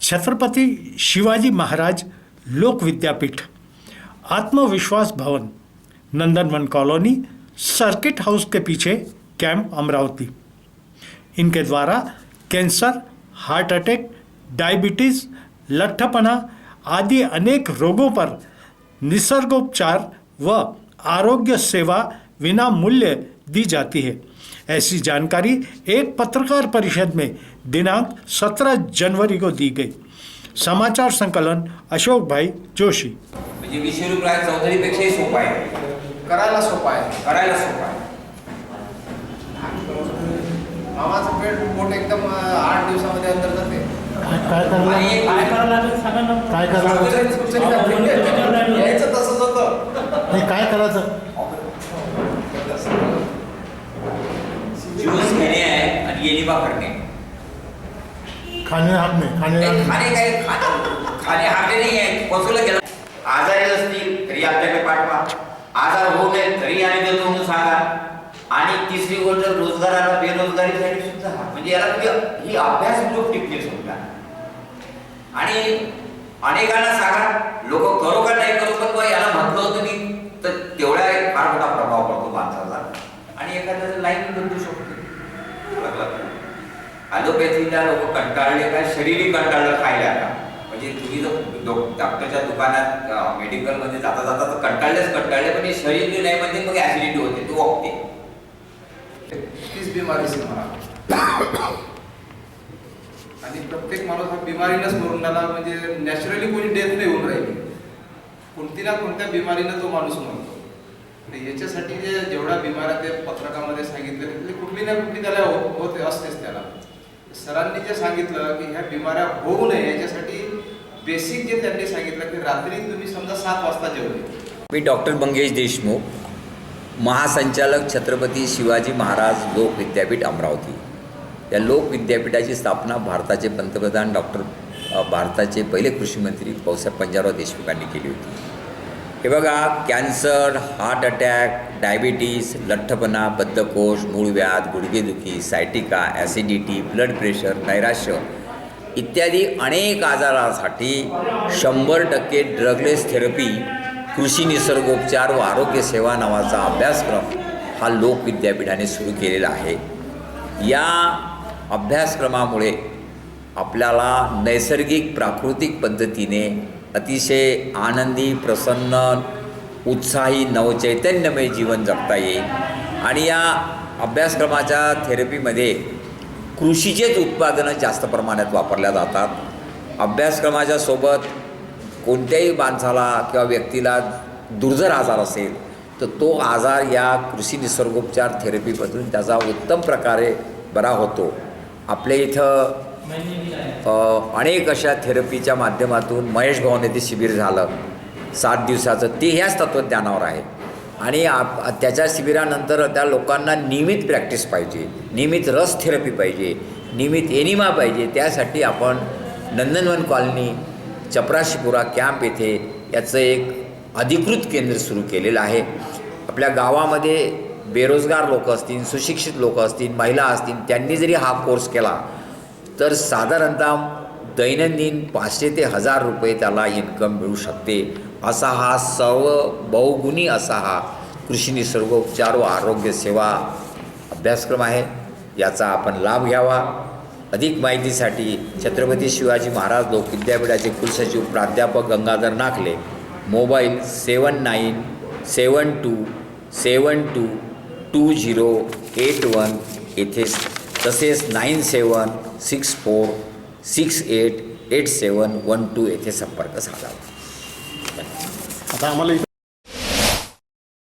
Chhatrapati Shivaji Maharaj Lok Vidyapeeth Atmavishwas Bhavan Nandanvan colony circuit house के पीछे camp Amravati. इनके द्वारा cancer heart attack diabetes लठ्ठपना आदि अनेक रोगों पर निसर्गोपचार व आरोग्य सेवा विना मूल्य दी जाती है। ऐसी जानकारी एक पत्रकार परिषद में दिनांक 17 जनवरी को दी गई। समाचार संकलन अशोक भाई जोशी। म्हणजे वीसशे चौधरीपेक्षाही सोपा आहे करायला सोपं आहे करायला सोपा आहे मामाचं पेट पोट एकदम अं, आठ दिवसामध्ये अंदर जाते। काय करायला आणि एक काय यायचं तसंच होतं. नाही काय करायचं? ज्यूस घेणे आहे आणि येलिबा करणे खाणे नाही खाणे नाही, खाणे काय खाणे खाणे हाते नाही आहे पचवलं गेलं आजारी असतील तरी आपल्याकडे पाठवा। आजार होऊ नये तरी आम्ही देतो म्हणून सांगा। आणि तिसरी गोष्ट रोजगाराला बेरोजगारीसाठी सुद्धा म्हणजे याला तुम्ही ही अभ्यासपूर्वक टिप्पणी समजा आणि अनेकांना सांगा लोक करो का नाही करू पण बुवा याला म्हटलं होतं मी तर तेवढा ॲलोपॅथीला लोक कंटाळले काय? शरीरही कंटाळलं खायला आता. म्हणजे तुम्ही जर डॉक्टरच्या दुकानात मेडिकलमध्ये जाता जाता तर कंटाळलेच कंटाळले पण हे शरीर नाही म्हणजे मग ऍसिडिटी होते तो वागते. तीच बिमारी मला. आणि प्रत्येक माणूस हा बिमारीनंच मरून राहिला म्हणजे नॅचरली कोणी डेथ नाही होऊन राहिली. कोणती ना कोणत्या बिमारीनं तो माणूस मरतो. याच्यासाठी जे जेवढ्या बिमाऱ्या ते पत्रकामध्ये सांगितले कुठली ना कुठली त्याला हो- होते असतेच त्याला सरांनी जे सांगितलं की ह्या बिमाऱ्या होऊ नये याच्यासाठी बेसिक जे त्यांनी सांगितलं की रात्री तुम्ही समजा सात वाजता जेवले. मी डॉक्टर मंगेश देशमुख महासंचालक छत्रपती शिवाजी महाराज लोक विद्यापीठ अमरावती. या लोक विद्यापीठाची स्थापना भारताचे पंतप्रधान डॉक्टर भारताचे पहिले कृषी मंत्री पावसाहेब पंजाबराव देशमुखांनी केली होती. हे बघा कॅन्सर हार्ट अटॅक डायबिटीस लठ्ठपणा बद्धकोष मूळव्याध गुडघेदुखी सायटिका ॲसिडिटी ब्लड प्रेशर नैराश्य इत्यादी अनेक आजारासाठी शंभर टक्के ड्रगलेस थेरपी कृषी निसर्गोपचार व आरोग्य सेवा नावाचा अभ्यासक्रम हा लोक विद्यापीठाने सुरू केलेला आहे. या अभ्यासक्रमामुळे आपल्याला नैसर्गिक प्राकृतिक पद्धतीने अतिशय आनंदी प्रसन्न उत्साही नवचैतन्यमय जीवन जगता येईल. आणि या अभ्यासक्रमाच्या थेरपीमध्ये कृषीचेच उत्पादनं जास्त प्रमाणात वापरल्या जातात. अभ्यासक्रमाच्या सोबत कोणत्याही माणसाला किंवा व्यक्तीला दुर्धर आजार असेल तर तो आजार या कृषी निसर्गोपचार थेरपीपासून त्याचा उत्तम प्रकारे बरा होतो. आपल्या इथं अनेक अशा थेरपीच्या माध्यमातून महेश भवन येथे शिबिर झालं. सात दिवसाचं ते ह्याच तत्त्वज्ञानावर आहे. आणि आप त्याच्या शिबिरानंतर त्या लोकांना नियमित प्रॅक्टिस पाहिजे नियमित रस थेरपी पाहिजे नियमित एनिमा पाहिजे त्यासाठी आपण नंदनवन कॉलनी चपराशीपुरा कॅम्प येथे याचं एक अधिकृत केंद्र सुरू केलेलं आहे. आपल्या गावामध्ये बेरोजगार लोक असतील सुशिक्षित लोक असतील महिला असतील त्यांनी जरी हा कोर्स केला तर साधारणतः दैनंदिन पाचशे ते हजार रुपये त्याला इन्कम मिळू शकते. असा हा सर्व बहुगुणी असा हा कृषी निसर्गोपचार व आरोग्य सेवा अभ्यासक्रम आहे. याचा आपण लाभ घ्यावा. अधिक माहितीसाठी छत्रपती शिवाजी महाराज लोक विद्यापीठाचे कुलसचिव प्राध्यापक Gangadhar Nakhale. Mobile seven nine seven two seven two two zero eight one येथे तसेच nine seven six four six eight eight seven one two येथे संपर्क साधावा आता आम्हाला